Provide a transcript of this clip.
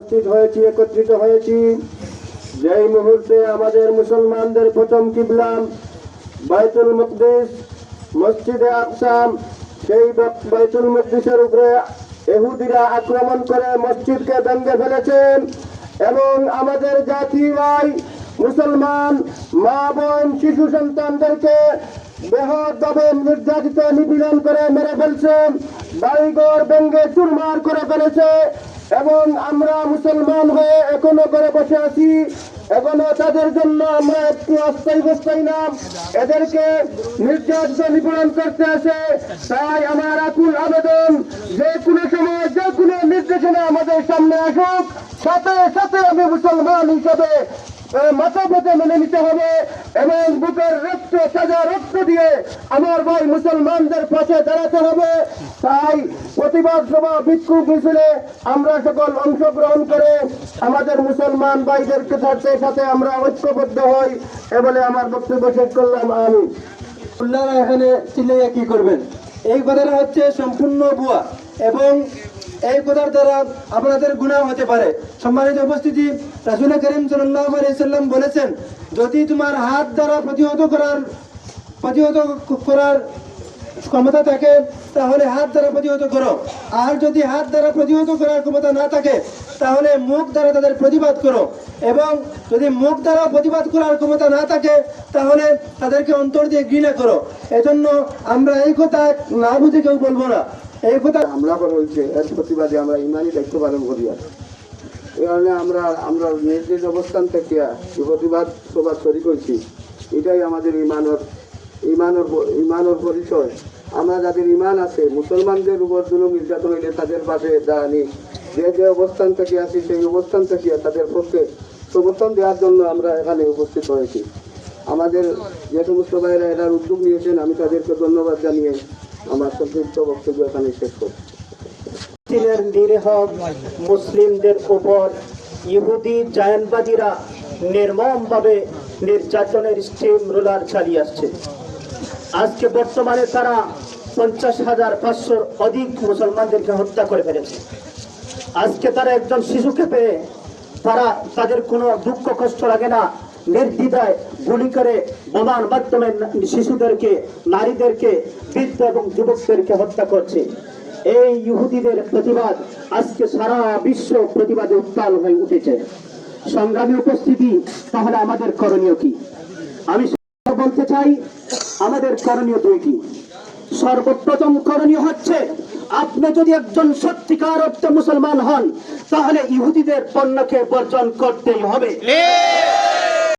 উপস্থিত হয়েছি, একত্রিত হয়েছি। যেই মুহূর্তে আমাদের মুসলমানদের প্রথম কিবলাম বাইতুল মুকদিস, মসজিদে আকসাম সেই বাইতুল মুকদিসের উপরে এহুদিরা আক্রমণ করে মসজিদকে ভেঙে ফেলেছেন এবং আমাদের জাতি ভাই মুসলমান মা, বোন, শিশু সন্তানদেরকে বেহদভাবে নির্যাতিত, নিপীড়ন করে মেরে ফেলছেন বাড়িঘর ব্যঙ্গে চুরমার করে ফেলেছে। এবং আমরা মুসলমান হয়ে এখনও করে বসে আছি, এখনও তাদের জন্য আমরা একটু অস্থায়ী বস্তাই না। এদেরকে নির্যাতিত নিপীড়ন করতে আসে তাই আমার আকুল আবেদন, যে কোনো সময়, যে কোনো নির্দেশনা আমাদের সামনে আসুক, সাথে সাথে আমি মুসলমান হিসাবে মাথা মেনে নিতে হবে এবং বুকের রক্ত, সাজা রক্ত দিয়ে আমার ভাই মুসলমানদের পাশে দাঁড়াতে হবে। তাই প্রতিবাদ সভা বিক্ষোভ মিছিলে আমরা সকল অংশগ্রহণ করে আমাদের মুসলমান ভাইদেরকে সাথে সাথে আমরা ঐক্যবদ্ধ হই এ বলে আমার বক্তব্য শেষ করলাম। আমি। আপনারা এখানে চিল্লাইয়া কি করবেন? এই কথাটা হচ্ছে সম্পূর্ণ ভুয়া এবং এই কথার দ্বারা আপনাদের গুণা হতে পারে। সম্মানিত উপস্থিতি, রাসুল করিম সাল্লাম বলেছেন, যদি তোমার হাত দ্বারা প্রতিহত করার প্রতিহত করার ক্ষমতা থাকে, তাহলে হাত দ্বারা প্রতিহত করো। আর যদি হাত দ্বারা প্রতিহত করার ক্ষমতা না থাকে, তাহলে মুখ দ্বারা তাদের প্রতিবাদ করো। এবং যদি মুখ দ্বারা প্রতিবাদ করার ক্ষমতা না থাকে, তাহলে তাদেরকে অন্তর দিয়ে ঘৃণা করো। এজন্য আমরা এই কথা না বুঝে কেউ বলব না। এই কথা করা হয়েছে এর প্রতিবাদে আমরা ইমানই দায়িত্ব পালন করি আর। এই কারণে আমরা আমরা নিজ নিজ অবস্থান থেকে এই প্রতিবাদ সভা তৈরি করছি, এটাই আমাদের ইমানের ইমানের ইমানের পরিচয়। আমরা যাদের ইমান আছে, মুসলমানদের উপর জুলুম, নির্যাতন হইলে তাদের পাশে দাঁড়ানি। যে যে অবস্থান থেকে আছি সেই অবস্থান থেকে তাদের পক্ষে সমর্থন দেওয়ার জন্য আমরা এখানে উপস্থিত হয়েছি। আমাদের যে সমস্ত ভাইয়েরা এটার উদ্যোগ নিয়েছেন, আমি তাদেরকে ধন্যবাদ জানিয়ে আমার সংক্ষিপ্ত বক্তব্য এখানে শেষ করছি। নিরীহ মুসলিমদের উপর ইহুদি জায়নবাদীরা নির্মমভাবে নির্যাতনের স্টিম রোলার চালিয়ে আসছে। আজকে বর্তমানে তারা পঞ্চাশ হাজার পাঁচশোর অধিক মুসলমানদেরকে হত্যা করে ফেলেছে। আজকে তারা একজন শিশুকে পেয়ে তারা তাদের কোনো দুঃখ কষ্ট লাগে না। নির্দ্বিধায় গুলি করে বোমার মাধ্যমে শিশুদেরকে, নারীদেরকে, বৃদ্ধ এবং যুবকদেরকে হত্যা করছে। এই ইহুদিদের প্রতিবাদ আজকে সারা বিশ্ব প্রতিবাদে উত্তাল হয়ে উঠেছে। সংগ্রামী উপস্থিতি, তাহলে আমাদের করণীয় কি? আমি বলতে চাই, আমাদের করণীয় দুইটি। সর্বপ্রথম করণীয় হচ্ছে, আপনি যদি একজন সত্যিকার অর্থে মুসলমান হন, তাহলে ইহুদিদের পণ্যকে বর্জন করতেই হবে।